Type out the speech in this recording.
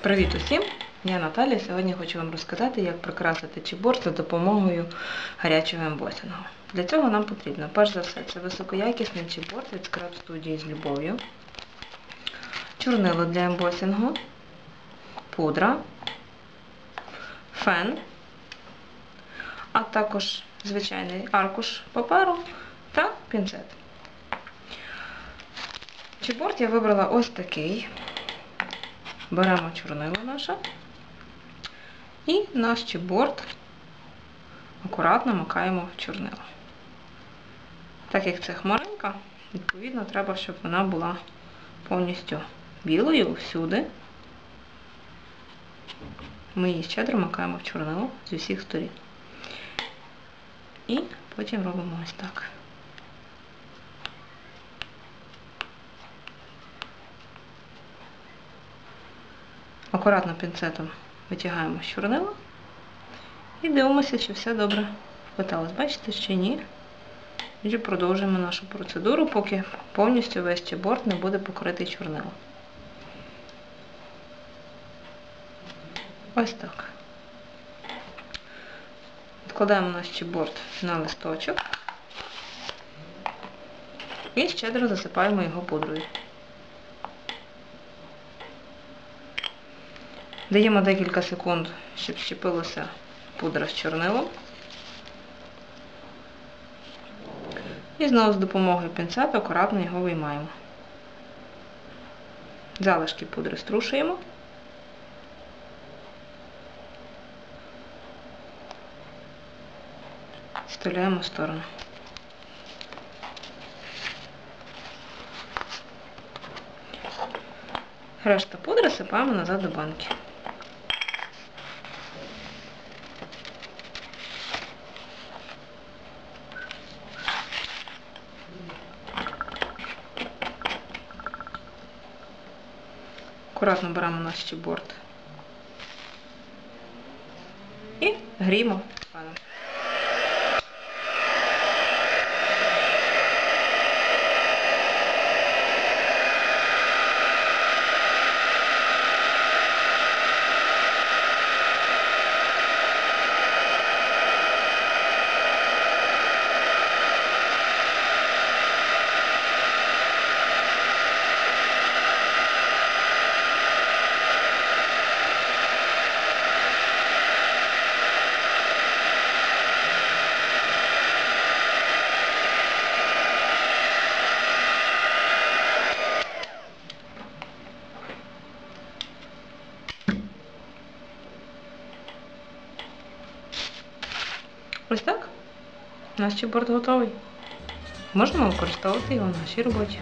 Привіт усім! Я Наталя. Сьогодні хочу вам розказати, як прикрасити чіборд за допомогою гарячого ембосінгу. Для цього нам потрібно, перш за все, це високоякісний чіборд від Scrap студії з любов'ю, чорнило для ембосінгу, пудра, фен, а також звичайний аркуш паперу та пінцет. Чіборд я вибрала ось такий. Беремо чорнило наше і наш чіборд акуратно макаємо в чорнило. Так як це хмаринка, відповідно, треба, щоб вона була повністю білою всюди. Ми її щедро макаємо в чорнило з усіх сторін. І потім робимо ось так. Акуратно пінцетом витягаємо з чорнила і дивимося, чи все добре впиталось. Бачите, чи ні. І продовжуємо нашу процедуру, поки повністю весь чеборд не буде покритий чорнилом. Ось так. Відкладаємо наш чеборд на листочок і щедро засипаємо його пудрою. Даємо декілька секунд, щоб щепилася пудра з чорнилом. І знову з допомогою пінцета акуратно його виймаємо. Залишки пудри струшуємо. Вставляємо в сторону. Решта пудри сипаємо назад до банки. Акуратно беремо наш чіборд і гріємо Ось так. Наш чеборд готовий. Можемо використовувати його в нашій роботі.